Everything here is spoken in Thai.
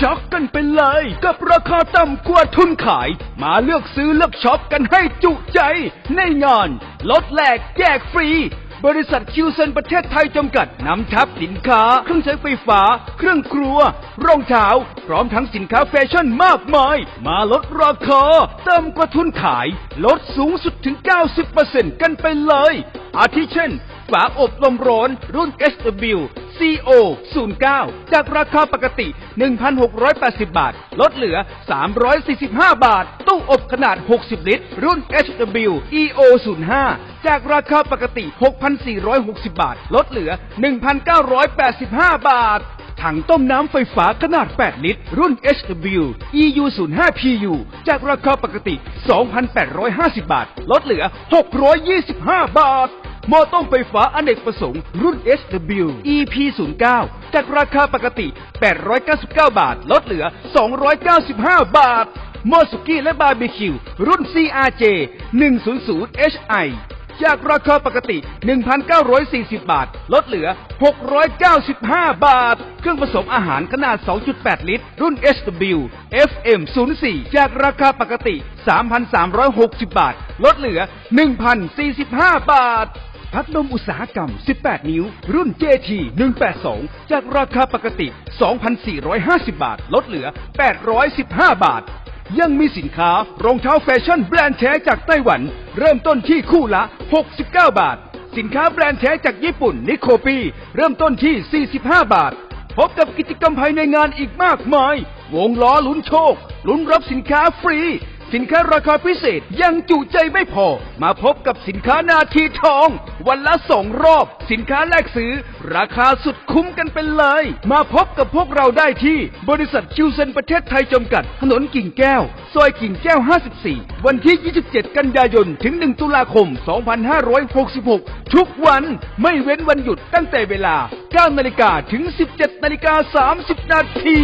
ช็อกกันไปเลย กับราคาต่ำกว่าทุนขาย มาเลือกซื้อเลือกช็อปกันให้จุใจ ในงานลดแหลกแจกฟรี บริษัทคิวเซนประเทศไทยจำกัดนำทับสินค้า เครื่องใช้ไฟฟ้า เครื่องครัว รองเท้า พร้อมทั้งสินค้าแฟชั่นมากมาย มาลดราคาเติมกว่าทุนขาย ลดสูงสุดถึง 90%กันไปเลย อาทิเช่น ฝาอบลมร้อนรุ่น SW CO 09จากราคาปกติ 1,680 บาท ลดเหลือ 345 บาท ตู้อบขนาด 60 ลิตร รุ่น HW EO 05จากราคาปกติ 6,460 บาท ลดเหลือ 1,985 บาทถังต้มน้ำไฟฟ้าขนาด 8 ลิตร รุ่น HW EU 05 PU จากราคาปกติ 2,850 บาท ลดเหลือ 625 บาท หม้อต้มไฟฟ้าอเนกประสงค์ รุ่น SW EP 09 จากราคาปกติ 899 บาท ลดเหลือ 295 บาท หม้อสุกี้และบาร์บีคิว รุ่น CRJ 100 HI จากราคาปกติ 1,940 บาท ลดเหลือ 695 บาท เครื่องผสมอาหารขนาด 2.8 ลิตร รุ่น SW FM 04จากราคาปกติ 3,360 บาท ลดเหลือ 1,045 บาท พัดลมอุตสาหกรรม 18 นิ้ว รุ่น JT 182 จากราคาปกติ 2,450 บาท ลดเหลือ 815 บาท ยังมีสินค้ารองเท้าแฟชั่นแบรนด์แท้จากไต้หวัน เริ่มต้นที่คู่ละ 69 บาท สินค้าแบรนด์แท้จากญี่ปุ่นนิโคปี เริ่มต้นที่ 45 บาท พบกับกิจกรรมภายในงานอีกมากมาย วงล้อลุ้นโชค ลุ้นรับสินค้าฟรี สินค้าราคาพิเศษยังจุใจไม่พอ มาพบกับสินค้านาทีทอง วันละสองรอบ สินค้าแลกซื้อ ราคาสุดคุ้มกันไปเลย มาพบกับพวกเราได้ที่บริษัทคิวเซนประเทศไทยจำกัด ถนนกิ่งแก้ว ซอยกิ่งแก้ว 54 วันที่ 27 กันยายน ถึง 1 ตุลาคม 2566 ทุกวันไม่เว้นวันหยุดตั้งแต่เวลา 9 นาฬิกาถึง 17 นาฬิกา 30 นาที